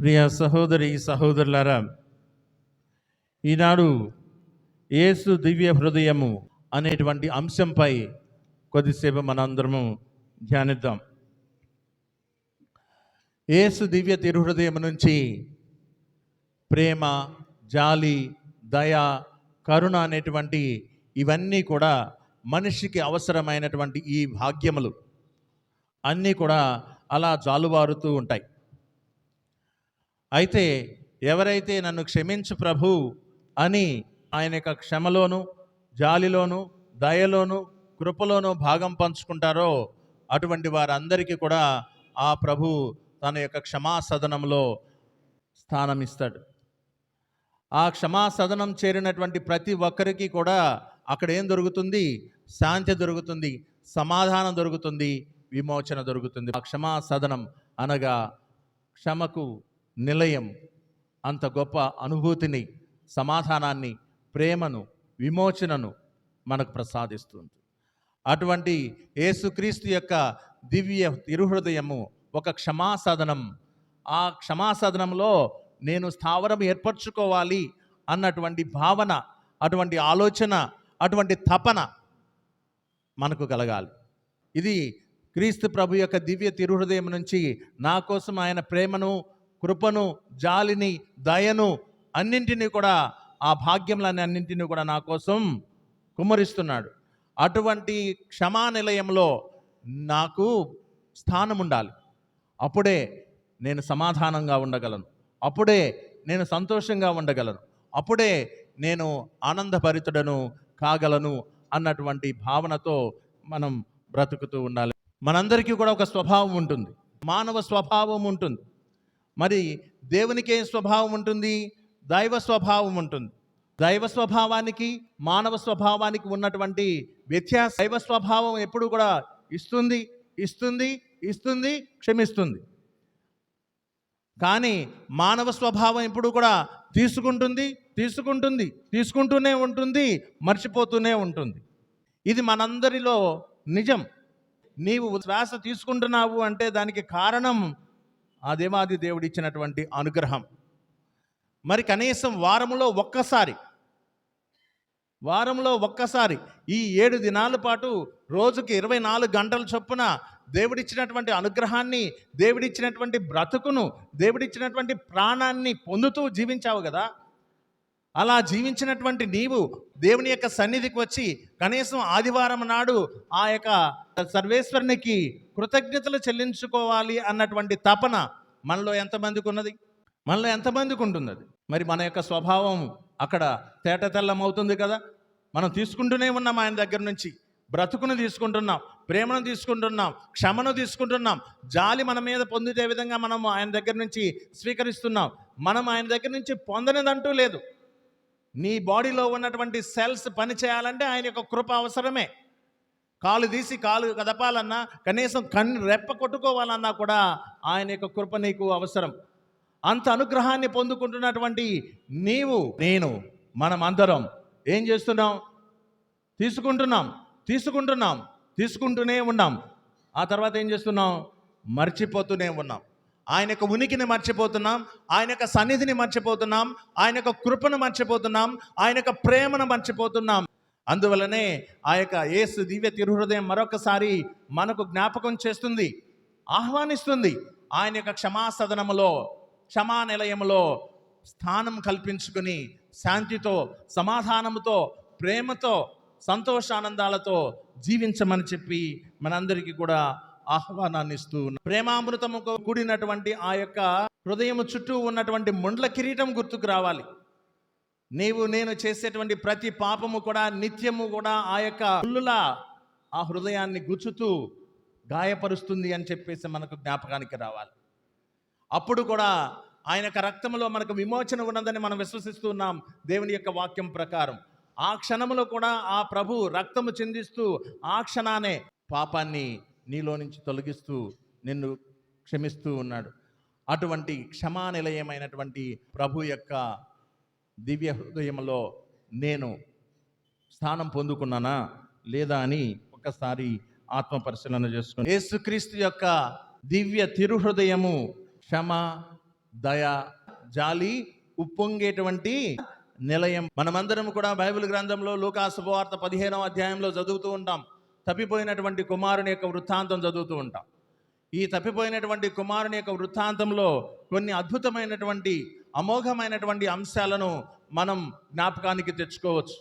ప్రియ సహోదరి సహోదరులారా ఈనాడు ఏసు దివ్య హృదయము అనేటువంటి అంశంపై కొద్దిసేపు మనందరము ధ్యానిద్దాం. ఏసు దివ్య తిరుహృదయం నుంచి ప్రేమ జాలి దయ కరుణ అనేటువంటి ఇవన్నీ కూడా మనిషికి అవసరమైనటువంటి ఈ భాగ్యములు అన్నీ కూడా అలా జాలువారుతూ ఉంటాయి. అయితే ఎవరైతే నన్ను క్షమించు ప్రభు అని ఆయన యొక్క క్షమలోను జాలిలోను దయలోను కృపలోను భాగం పంచుకుంటారో అటువంటి వారందరికీ కూడా ఆ ప్రభు తన యొక్క క్షమాసదనంలో స్థానమిస్తాడు. స్థానం ఇస్తాడు ఆ క్షమాసదనం చేరినటువంటి ప్రతి ఒక్కరికి కూడా అక్కడ ఏం దొరుకుతుంది? శాంతి దొరుకుతుంది సమాధానం దొరుకుతుంది విమోచన దొరుకుతుంది. ఆ క్షమాసదనం అనగా క్షమకు నిలయం. అంత గొప్ప అనుభూతిని సమాధానాన్ని ప్రేమను విమోచనను మనకు ప్రసాదిస్తుంది. అటువంటి యేసుక్రీస్తు యొక్క దివ్య తిరుహృదయము ఒక క్షమాసదనం ఆ క్షమాసదనంలో నేను స్థావరం ఏర్పరచుకోవాలి అన్నటువంటి భావన అటువంటి ఆలోచన అటువంటి తపన మనకు కలగాలి. ఇది క్రీస్తు ప్రభు యొక్క దివ్య తిరుహృదయం నుంచి నా కోసం ఆయన ప్రేమను కృపను జాలిని దయను అన్నింటినీ కూడా ఆ భాగ్యములన్నీ అన్నింటినీ కూడా నా కోసం కుమ్మరిస్తున్నాడు. అటువంటి క్షమా నిలయంలో నాకు స్థానం ఉండాలి. అప్పుడే నేను సమాధానంగా ఉండగలను. అప్పుడే నేను సంతోషంగా ఉండగలను. అప్పుడే నేను ఆనందభరితుడను కాగలను అన్నటువంటి భావనతో మనం బ్రతుకుతూ ఉండాలి. మనందరికీ కూడా ఒక స్వభావం ఉంటుంది. మానవ స్వభావం ఉంటుంది. మరి దేవునికి ఏం స్వభావం ఉంటుంది దైవ స్వభావం ఉంటుంది. దైవ స్వభావానికి మానవ స్వభావానికి ఉన్నటువంటి వ్యత్యాస దైవ స్వభావం ఎప్పుడు కూడా ఇస్తుంది ఇస్తుంది ఇస్తుంది క్షమిస్తుంది. కానీ మానవ స్వభావం ఎప్పుడు కూడా తీసుకుంటుంది తీసుకుంటుంది తీసుకుంటూనే ఉంటుంది మర్చిపోతూనే ఉంటుంది. ఇది మనందరిలో నిజం. నీవు శ్వాస తీసుకుంటున్నావు అంటే దానికి కారణం ఆ దేవాది దేవుడు ఇచ్చినటువంటి అనుగ్రహం. మరి కనీసం వారంలో ఒక్కసారి వారంలో ఒక్కసారి ఈ ఏడు దినాల పాటు రోజుకి ఇరవై నాలుగు గంటల చొప్పున దేవుడిచ్చినటువంటి అనుగ్రహాన్ని దేవుడిచ్చినటువంటి బ్రతుకును దేవుడిచ్చినటువంటి ప్రాణాన్ని పొందుతూ జీవించావు కదా? అలా జీవించినటువంటి నీవు దేవుని యొక్క సన్నిధికి వచ్చి కనీసం ఆదివారం నాడు ఆ యొక్క సర్వేశ్వరునికి కృతజ్ఞతలు చెల్లించుకోవాలి అన్నటువంటి తపన మనలో ఎంతమందికి ఉన్నది? మనలో ఎంతమందికి ఉంటున్నది? మరి మన యొక్క స్వభావం అక్కడ తేట తెల్లమవుతుంది కదా? మనం తీసుకుంటూనే ఉన్నాం ఆయన దగ్గర నుంచి. బ్రతుకును తీసుకుంటున్నాం ప్రేమను తీసుకుంటున్నాం క్షమను తీసుకుంటున్నాం జాలి మన మీద పొందితే విధంగా మనం ఆయన దగ్గర నుంచి స్వీకరిస్తున్నాం. మనం ఆయన దగ్గర నుంచి పొందనిదంటూ లేదు. నీ బాడీలో ఉన్నటువంటి సెల్స్ పని చేయాలంటే ఆయన యొక్క కృప అవసరమే. కాలు తీసి కాలు కదపాలన్నా కనీసం కన్ను రెప్ప కొట్టుకోవాలన్నా కూడా ఆయన యొక్క కృప నీకు అవసరం. అంత అనుగ్రహాన్ని పొందుకుంటున్నటువంటి నీవు నేను మనం అందరం ఏం చేస్తున్నాం? తీసుకుంటున్నాం తీసుకుంటున్నాం తీసుకుంటూనే ఉన్నాం. ఆ తర్వాత ఏం చేస్తున్నాం? మర్చిపోతూనే ఉన్నాం. ఆయన యొక్క ఉనికిని మర్చిపోతున్నాం ఆయన యొక్క సన్నిధిని మర్చిపోతున్నాం ఆయన యొక్క కృపను మర్చిపోతున్నాం ఆయన యొక్క ప్రేమను మర్చిపోతున్నాం. అందువలనే ఆ యొక్క ఏసు దివ్య తిరుహృదయం మరొకసారి మనకు జ్ఞాపకం చేస్తుంది ఆహ్వానిస్తుంది. ఆయన యొక్క క్షమాసదనములో క్షమా నిలయములో స్థానం కల్పించుకుని శాంతితో సమాధానముతో ప్రేమతో సంతోషానందాలతో జీవించమని చెప్పి మనందరికీ కూడా ఆహ్వానాన్ని ఇస్తూ ప్రేమామృతము ప్రేమామృతముతో కూడినటువంటి ఆ యొక్క హృదయము చుట్టూ ఉన్నటువంటి ముండ్ల కిరీటం గుర్తుకు రావాలి. నీవు నేను చేసేటువంటి ప్రతి పాపము కూడా నిత్యము కూడా ఆ యొక్క ముళ్ళులా ఆ హృదయాన్ని గుచ్చుతూ గాయపరుస్తుంది అని చెప్పేసి మనకు జ్ఞాపకానికి రావాలి. అప్పుడు కూడా ఆయన యొక్క రక్తంలో మనకు విమోచన ఉన్నదని మనం విశ్వసిస్తున్నాం దేవుని యొక్క వాక్యం ప్రకారం. ఆ క్షణములో కూడా ఆ ప్రభు రక్తము చిందిస్తూ ఆ క్షణానే పాపాన్ని నీలో నుంచి తొలగిస్తూ నిన్ను క్షమిస్తూ ఉన్నాడు. అటువంటి క్షమా నిలయమైనటువంటి ప్రభు యొక్క దివ్య హృదయంలో నేను స్థానం పొందుకున్నానా? లేదా అని ఒకసారి ఆత్మ పరిశీలన చేసుకుని యేసుక్రీస్తు యొక్క దివ్య తిరుహృదయము క్షమ దయ జాలి ఉప్పొంగేటువంటి నిలయం. మనమందరం కూడా బైబిల్ గ్రంథంలో లోకాసువార్త పదిహేనవ అధ్యాయంలో చదువుతూ ఉంటాం. తప్పిపోయినటువంటి కుమారుని యొక్క వృత్తాంతం చదువుతూ ఉంటాం. ఈ తప్పిపోయినటువంటి కుమారుని యొక్క వృత్తాంతంలో కొన్ని అద్భుతమైనటువంటి అమోఘమైనటువంటి అంశాలను మనం జ్ఞాపకానికి తెచ్చుకోవచ్చు.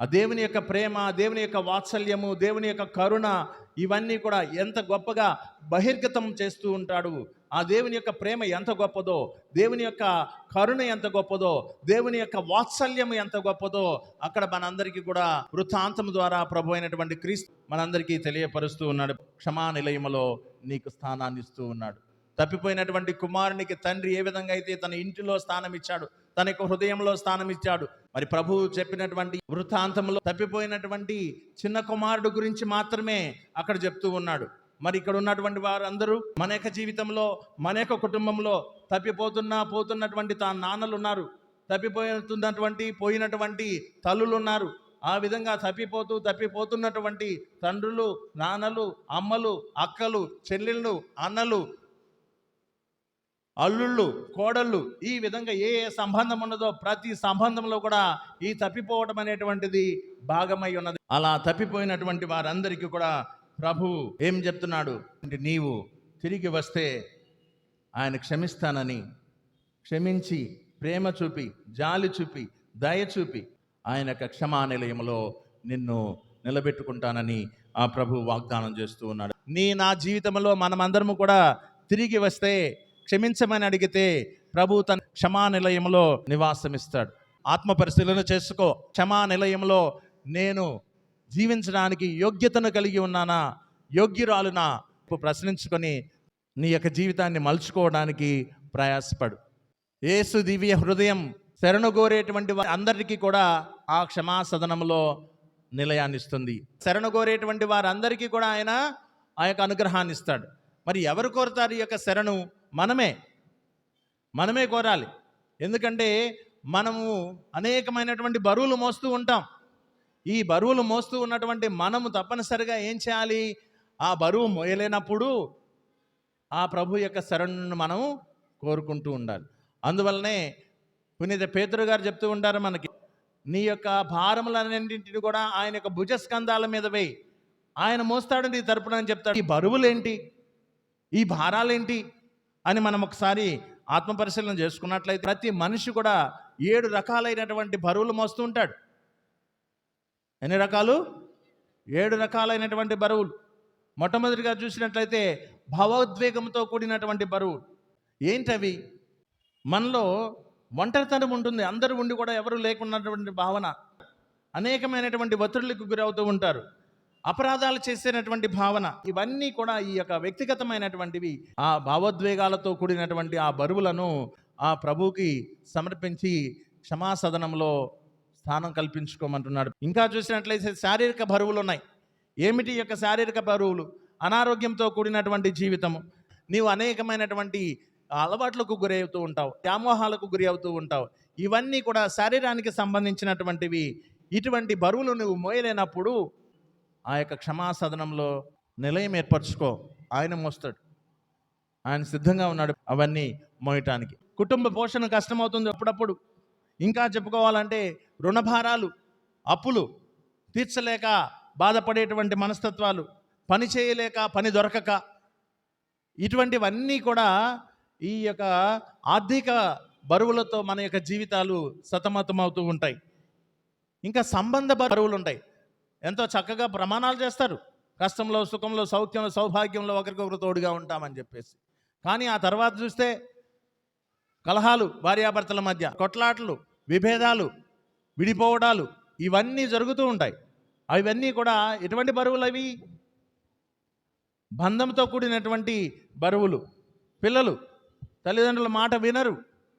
ఆ దేవుని యొక్క ప్రేమ దేవుని యొక్క వాత్సల్యము దేవుని యొక్క కరుణ ఇవన్నీ కూడా ఎంత గొప్పగా బహిర్గతం చేస్తూ ఉంటాడు. ఆ దేవుని యొక్క ప్రేమ ఎంత గొప్పదో దేవుని యొక్క కరుణ ఎంత గొప్పదో దేవుని యొక్క వాత్సల్యం ఎంత గొప్పదో అక్కడ మనందరికీ కూడా వృత్తాంతం ద్వారా ప్రభు అయినటువంటి క్రీస్తు మనందరికీ తెలియపరుస్తూ ఉన్నాడు. క్షమా నిలయములో నీకు స్థానాన్ని ఇస్తూ ఉన్నాడు. తప్పిపోయినటువంటి కుమారునికి తండ్రి ఏ విధంగా అయితే తన ఇంటిలో స్థానం ఇచ్చాడు తన యొక్క హృదయంలో స్థానం ఇచ్చాడు మరి ప్రభువు చెప్పినటువంటి వృత్తాంతంలో తప్పిపోయినటువంటి చిన్న కుమారుడు గురించి మాత్రమే అక్కడ చెప్తూ ఉన్నాడు. మరి ఇక్కడ ఉన్నటువంటి వారందరూ మన యొక్క జీవితంలో మన యొక్క కుటుంబంలో తప్పిపోతున్నా పోతున్నటువంటి తా నాన్నలు ఉన్నారు తప్పిపోతున్నటువంటి పోయినటువంటి తల్లులు ఉన్నారు ఆ విధంగా తప్పిపోతూ తప్పిపోతున్నటువంటి తండ్రులు నాన్నలు అమ్మలు అక్కలు చెల్లెళ్ళు అన్నలు అల్లుళ్ళు కోడళ్ళు ఈ విధంగా ఏ ఏ సంబంధం ఉన్నదో ప్రతి సంబంధంలో కూడా ఈ తప్పిపోవటం అనేటువంటిది భాగమై ఉన్నది. అలా తప్పిపోయినటువంటి వారందరికీ కూడా ప్రభు ఏం చెప్తున్నాడు? అంటే నీవు తిరిగి వస్తే ఆయన క్షమిస్తానని క్షమించి ప్రేమ చూపి జాలి చూపి దయ చూపి ఆయన యొక్క క్షమా నిలయంలో నిన్ను నిలబెట్టుకుంటానని ఆ ప్రభు వాగ్దానం చేస్తూ ఉన్నాడు. నీ నా జీవితంలో మనమందరము కూడా తిరిగి వస్తే క్షమించమని అడిగితే ప్రభు తన క్షమా నిలయంలో నివాసమిస్తాడు. ఆత్మ పరిశీలన చేసుకో. క్షమా నిలయంలో నేను జీవించడానికి యోగ్యతను కలిగి ఉన్నానా? యోగ్యురాలునా? ప్రశ్నించుకొని నీ యొక్క జీవితాన్ని మలుచుకోవడానికి ప్రయాసపడు. ఏసు దివ్య హృదయం శరణు కోరేటువంటి వారి అందరికీ కూడా ఆ క్షమాసదనంలో నిలయాన్నిస్తుంది. నిలయాన్ని ఇస్తుంది శరణు కోరేటువంటి వారందరికీ కూడా ఆయన ఆ యొక్క అనుగ్రహాన్ని ఇస్తాడు మరి ఎవరు కోరుతారు ఈ యొక్క శరణు? మనమే మనమే కోరాలి. ఎందుకంటే మనము అనేకమైనటువంటి బరువులు మోస్తూ ఉంటాం. ఈ బరువులు మోస్తూ ఉన్నటువంటి మనము తప్పనిసరిగా ఏం చేయాలి? ఆ బరువు మోయలేనప్పుడు ఆ ప్రభు యొక్క శరణను మనం కోరుకుంటూ ఉండాలి. అందువల్లనే పునీత పేతురు గారు చెప్తూ ఉంటారు మనకి నీ యొక్క భారములన్నింటిని కూడా ఆయన యొక్క భుజస్కంధాల మీద వేయి. ఆయన మోస్తాడు నీ తరపున అని చెప్తాడు. ఈ బరువులేంటి? ఈ భారాలేంటి? అని మనం ఒకసారి ఆత్మపరిశీలన చేసుకున్నట్లయితే ప్రతి మనిషి కూడా ఏడు రకాలైనటువంటి బరువులు మోస్తూ ఉంటాడు. ఎన్ని రకాలు? ఏడు రకాలైనటువంటి బరువులు. మొట్టమొదటిగా చూసినట్లయితే భావోద్వేగంతో కూడినటువంటి బరువు ఏంటవి? మనలో ఒంటరితనం ఉంటుంది. అందరూ ఉండి కూడా ఎవరు లేకున్నటువంటి భావన. అనేకమైనటువంటి ఒత్తిడులకు గురవుతూ ఉంటారు. అపరాధాలు చేసేటటువంటి భావన ఇవన్నీ కూడా ఈ యొక్క వ్యక్తిగతమైనటువంటివి ఆ భావోద్వేగాలతో కూడినటువంటి ఆ బరువులను ఆ ప్రభువుకి సమర్పించి క్షమాసదనంలో స్థానం కల్పించుకోమంటున్నాడు. ఇంకా చూసినట్లయితే శారీరక బరువులు ఉన్నాయి ఏమిటి యొక్క శారీరక బరువులు? అనారోగ్యంతో కూడినటువంటి జీవితము. నీవు అనేకమైనటువంటి అలవాట్లకు గురి అవుతూ ఉంటావు వ్యామోహాలకు గురి అవుతూ ఉంటావు. ఇవన్నీ కూడా శరీరానికి సంబంధించినటువంటివి. ఇటువంటి బరువులు నువ్వు మోయలేనప్పుడు ఆ యొక్క క్షమాసదనంలో నిలయం ఏర్పరచుకో. ఆయన మోస్తాడు. ఆయన సిద్ధంగా ఉన్నాడు అవన్నీ మోయటానికి. కుటుంబ పోషణ కష్టమవుతుంది అప్పుడప్పుడు. ఇంకా చెప్పుకోవాలంటే రుణభారాలు అప్పులు తీర్చలేక బాధపడేటువంటి మనస్తత్వాలు పని చేయలేక పని దొరకక ఇటువంటివన్నీ కూడా ఈ యొక్క ఆర్థిక బరువులతో మన యొక్క జీవితాలు సతమతమవుతూ ఉంటాయి. ఇంకా సంబంధ బరువులు ఉంటాయి ఎంతో చక్కగా ప్రమాణాలు చేస్తారు. కష్టంలో సుఖంలో సౌఖ్యంలో సౌభాగ్యంలో ఒకరికొకరు తోడుగా ఉంటామని చెప్పేసి. కానీ ఆ తర్వాత చూస్తే కలహాలు భార్యాభర్తల మధ్య కొట్లాటలు విభేదాలు విడిపోవడాలు ఇవన్నీ జరుగుతూ ఉంటాయి. అవన్నీ కూడా ఎటువంటి బరువులు అవి? బంధంతో కూడినటువంటి బరువులు. పిల్లలు తల్లిదండ్రుల మాట వినరు.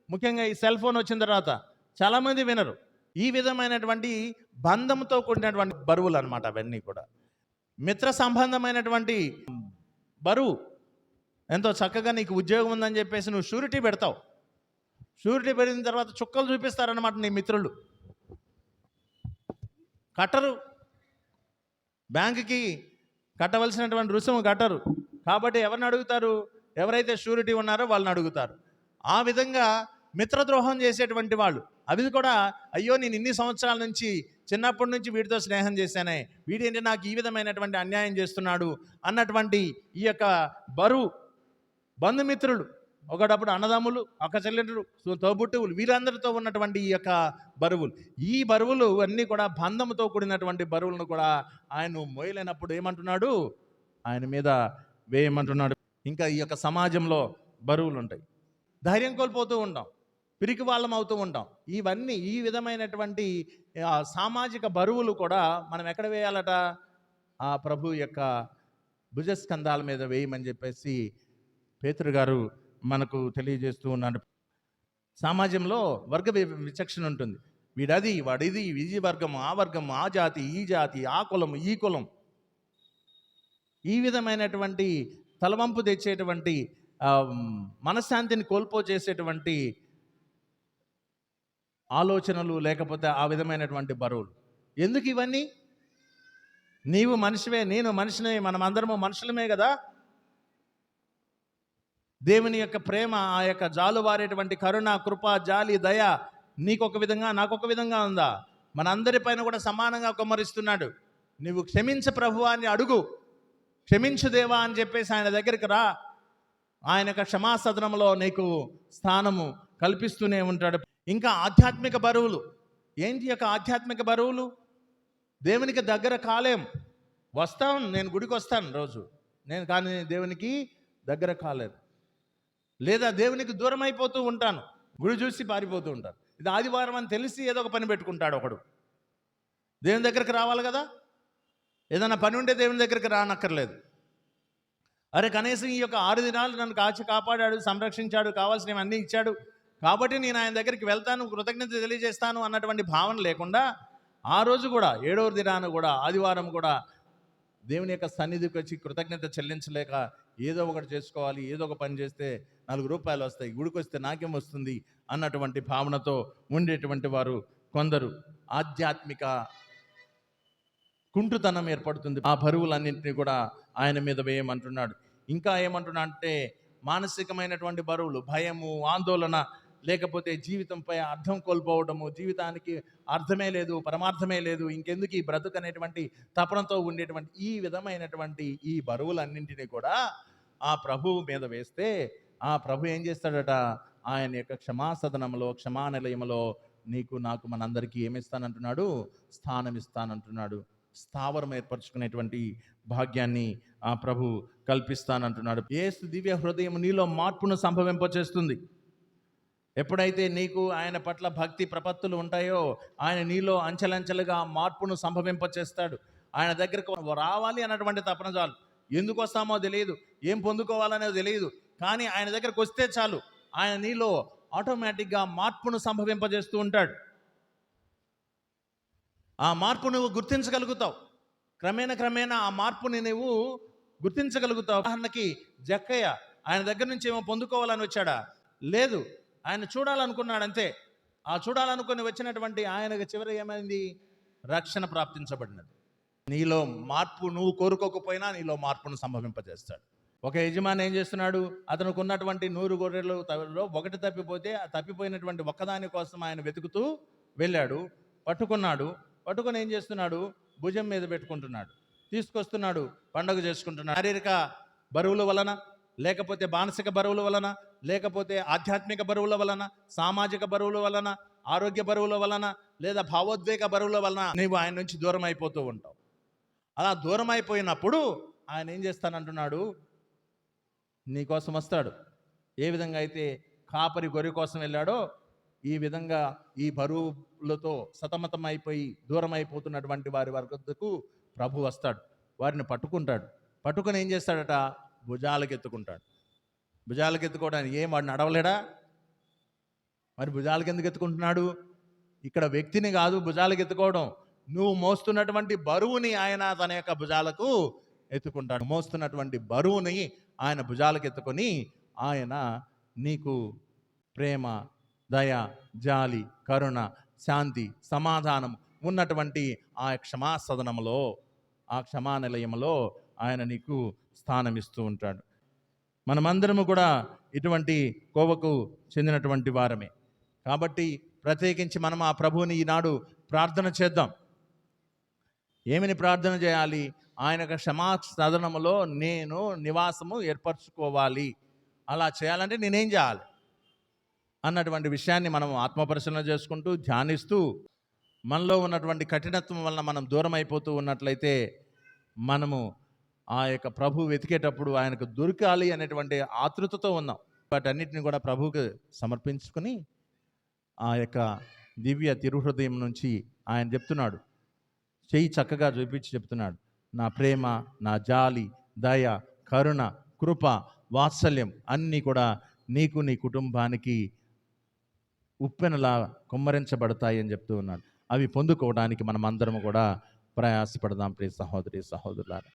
ముఖ్యంగా ఈ సెల్ ఫోన్ వచ్చిన తర్వాత చాలామంది వినరు. ఈ విధమైనటువంటి బంధంతో కూడినటువంటి బరువులు అనమాట అవన్నీ కూడా. మిత్ర సంబంధమైనటువంటి బరువు. ఎంతో చక్కగా నీకు ఉద్యోగం ఉందని చెప్పేసి నువ్వు షూరిటీ పెడతావు. షూరిటీ పెరిగిన తర్వాత చుక్కలు చూపిస్తారనమాట నీ మిత్రులు. కట్టరు. బ్యాంకుకి కట్టవలసినటువంటి రుసుము కట్టరు. కాబట్టి ఎవరిని అడుగుతారు? ఎవరైతే షూరిటీ ఉన్నారో వాళ్ళని అడుగుతారు. ఆ విధంగా మిత్రద్రోహం చేసేటువంటి వాళ్ళు. అవి కూడా అయ్యో నేను ఇన్ని సంవత్సరాల నుంచి చిన్నప్పటి నుంచి వీడితో స్నేహం చేశానే వీడేంటి నాకు ఈ విధమైనటువంటి అన్యాయం చేస్తున్నాడు అన్నటువంటి ఈ యొక్క బరువు బంధుమిత్రులు ఒకటప్పుడు అన్నదమ్ములు ఒక చెల్లెండ్రులు తోబుట్టువులు వీరందరితో ఉన్నటువంటి ఈ యొక్క బరువులు. ఈ బరువులు అన్నీ కూడా బంధముతో కూడినటువంటి బరువులను కూడా ఆయన మోయలేనప్పుడు ఏమంటున్నాడు? ఆయన మీద వేయమంటున్నాడు. ఇంకా ఈ యొక్క సమాజంలో బరువులు ఉంటాయి ధైర్యం కోల్పోతూ ఉంటాం పిరికి వాళ్ళం అవుతూ ఉంటాం. ఇవన్నీ ఈ విధమైనటువంటి సామాజిక బరువులు కూడా మనం ఎక్కడ వేయాలట? ఆ ప్రభు యొక్క భుజస్కంధాల మీద వేయమని చెప్పేసి పేతురు గారు మనకు తెలియజేస్తూ ఉన్నాడు సమాజంలో వర్గ వి- విచక్షణ ఉంటుంది. వీడది వాడిది ఇది వర్గం ఆ వర్గం ఆ జాతి ఈ జాతి ఆ కులం ఈ కులం. ఈ విధమైనటువంటి తలవంపు తెచ్చేటువంటి మనశ్శాంతిని కోల్పో చేసేటువంటి ఆలోచనలు లేకపోతే ఆ విధమైనటువంటి బరువులు. ఎందుకు ఇవన్నీ? నీవు మనిషివే నేను మనిషినే మనమందరము మనుషులమే కదా? దేవుని యొక్క ప్రేమ ఆ యొక్క జాలువారేటువంటి కరుణ కృప జాలి దయ నీకొక విధంగా నాకొక విధంగా ఉందా? మనందరిపైన కూడా సమానంగా కుమ్మరిస్తున్నాడు. నువ్వు క్షమించ ప్రభువా అని అడుగు. క్షమించు దేవా అని చెప్పేసి ఆయన దగ్గరికి రా. ఆయన యొక్క క్షమాసదనంలో నీకు స్థానము కల్పిస్తూనే ఉంటాడు. ఇంకా ఆధ్యాత్మిక బరువులు. ఏంటి యొక్క ఆధ్యాత్మిక బరువులు? దేవునికి దగ్గర కాలేం. వస్తాం నేను గుడికి వస్తాను రోజు. నేను కానీ దేవునికి దగ్గర కాలేదు లేదా దేవునికి దూరం అయిపోతూ ఉంటాను. గుడి చూసి పారిపోతూ ఉంటాను. ఇది ఆదివారం అని తెలిసి ఏదో ఒక పని పెట్టుకుంటాడు ఒకడు. దేవుని దగ్గరికి రావాలి కదా? ఏదైనా పని ఉంటే దేవుని దగ్గరికి రానక్కర్లేదు. అరే కనీసం ఈ యొక్క ఆరు దినాలు నన్ను కాచి కాపాడాడు సంరక్షించాడు కావాల్సినవి అన్నీ ఇచ్చాడు. కాబట్టి నేను ఆయన దగ్గరికి వెళ్తాను కృతజ్ఞత తెలియజేస్తాను అన్నటువంటి భావన లేకుండా ఆ రోజు కూడా ఏడవ దినాన కూడా ఆదివారం కూడా దేవుని యొక్క సన్నిధికి వచ్చి కృతజ్ఞత చెల్లించలేక ఏదో ఒకటి చేసుకోవాలి ఏదో ఒక పని చేస్తే నాలుగు రూపాయలు వస్తాయి గుడికి వస్తే నాకేం వస్తుంది అన్నటువంటి భావనతో ఉండేటువంటి వారు కొందరు. ఆధ్యాత్మిక కుంటుతనం ఏర్పడుతుంది. ఆ బరువులన్నింటినీ కూడా ఆయన మీద వేయమంటున్నాడు. ఇంకా ఏమంటున్నా అంటే మానసికమైనటువంటి బరువులు భయము ఆందోళన లేకపోతే జీవితంపై అర్థం కోల్పోవడము జీవితానికి అర్థమే లేదు పరమార్థమే లేదు ఇంకెందుకు ఈ బ్రతుకు అనేటువంటి తపనతో ఉండేటువంటి ఈ విధమైనటువంటి ఈ బరువులన్నింటినీ కూడా ఆ ప్రభువు మీద వేస్తే ఆ ప్రభు ఏం చేస్తాడట? ఆయన యొక్క క్షమాసదనంలో క్షమానిలయంలో నీకు నాకు మనందరికీ ఏమిస్తానంటున్నాడు? స్థానం ఇస్తానంటున్నాడు స్థావరం ఏర్పరచుకునేటువంటి భాగ్యాన్ని ఆ ప్రభు కల్పిస్తానంటున్నాడు. ఏసు దివ్య హృదయం నీలో మార్పును సంభవింపచేస్తుంది. ఎప్పుడైతే నీకు ఆయన పట్ల భక్తి ప్రపత్తులు ఉంటాయో ఆయన నీలో అంచెలంచెలుగా మార్పును సంభవింపచేస్తాడు. ఆయన దగ్గరకు రావాలి అన్నటువంటి తపన చాలు. ఎందుకు వస్తామో తెలియదు. ఏం పొందుకోవాలనేది తెలియదు. కానీ ఆయన దగ్గరకు వస్తే చాలు. ఆయన నీలో ఆటోమేటిక్గా మార్పును సంభవింపజేస్తూ ఉంటాడు. ఆ మార్పు నువ్వు గుర్తించగలుగుతావు. క్రమేణ క్రమేణా ఆ మార్పుని నువ్వు గుర్తించగలుగుతావు. ఉదాహరణకి జక్కయ్య ఆయన దగ్గర నుంచి ఏమో పొందుకోవాలని వచ్చాడా? లేదు. ఆయన చూడాలనుకున్నాడు అంతే ఆ చూడాలనుకుని వచ్చినటువంటి ఆయనకు చివరి ఏమైంది? రక్షణ ప్రాప్తించబడినది. నీలో మార్పు నువ్వు కోరుకోకపోయినా నీలో మార్పును సంభవింపజేస్తాడు. ఒక యజమాని ఏం చేస్తున్నాడు? అతనికి ఉన్నటువంటి నూరు గొర్రెలు తలో ఒకటి తప్పిపోతే ఆ తప్పిపోయినటువంటి ఒక్కదాని కోసం ఆయన వెతుకుతూ వెళ్ళాడు. పట్టుకున్నాడు. పట్టుకొని ఏం చేస్తున్నాడు? భుజం మీద పెట్టుకుంటున్నాడు. తీసుకొస్తున్నాడు. పండగ చేసుకుంటున్నాడు. శారీరక బరువుల వలన లేకపోతే మానసిక బరువుల వలన లేకపోతే ఆధ్యాత్మిక బరువుల వలన సామాజిక బరువుల వలన ఆరోగ్య బరువుల వలన లేదా భావోద్వేగ బరువుల వలన నీవు ఆయన నుంచి దూరం అయిపోతూ ఉంటావు. అలా దూరం అయిపోయినప్పుడు ఆయన ఏం చేస్తానంటున్నాడు? నీకోసం వస్తాడు. ఏ విధంగా అయితే కాపరి గొర్రె కోసం వెళ్ళాడో ఈ విధంగా ఈ బరువులతో సతమతం అయిపోయి దూరం అయిపోతున్నటువంటి వారి వద్దకు ప్రభు వస్తాడు. వారిని పట్టుకుంటాడు. పట్టుకొని ఏం చేస్తాడట? భుజాలకు ఎత్తుకుంటాడు భుజాలకు ఎత్తుకోవడానికి ఏం వాడు నడవలేడా? మరి భుజాలకు ఎందుకు ఎత్తుకుంటున్నాడు? ఇక్కడ వ్యక్తిని కాదు భుజాలకు ఎత్తుకోవడం నువ్వు మోస్తున్నటువంటి బరువుని ఆయన తన యొక్క భుజాలకు ఎత్తుకుంటాడు. మోస్తున్నటువంటి బరువుని ఆయన భుజాలకు ఎత్తుకొని ఆయన నీకు ప్రేమ దయ జాలి కరుణ శాంతి సమాధానం ఉన్నటువంటి ఆ క్షమా సదనములో ఆ క్షమా నిలయంలో ఆయన నీకు స్థానం ఇస్తూ ఉంటాడు. మనమందరము కూడా ఇటువంటి కోవకు చెందినటువంటి వారమే. కాబట్టి ప్రత్యేకించి మనం ఆ ప్రభువుని ఈనాడు ప్రార్థన చేద్దాం. ఏమని ప్రార్థన చేయాలి? ఆయన యొక్క క్షమా సదనములో నేను నివాసము ఏర్పరచుకోవాలి. అలా చేయాలంటే నేనేం చేయాలి? అన్నటువంటి విషయాన్ని మనం ఆత్మపరిశీలన చేసుకుంటూ ధ్యానిస్తూ మనలో ఉన్నటువంటి కఠినత్వం వలన మనం దూరం అయిపోతూ ఉన్నట్లయితే మనము ఆ యొక్క ప్రభు వెతికేటప్పుడు ఆయనకు దొరకాలి అనేటువంటి ఆతృతతో ఉన్నాం. వాటన్నిటిని కూడా ప్రభువుకి సమర్పించుకొని ఆ యొక్క దివ్య తిరుహృదయం నుంచి ఆయన చెప్తున్నాడు. చెయ్యి చక్కగా చూపించి చెప్తున్నాడు. నా ప్రేమ నా జాలి దయ కరుణ కృప వాత్సల్యం అన్నీ కూడా నీకు నీ కుటుంబానికి ఉప్పెనలా కుమ్మరించబడతాయి అని చెప్తూ ఉన్నాడు. అవి పొందుకోవడానికి మనం అందరం కూడా ప్రయాసపడదాం ప్రియ సహోదరి సహోదరులారా.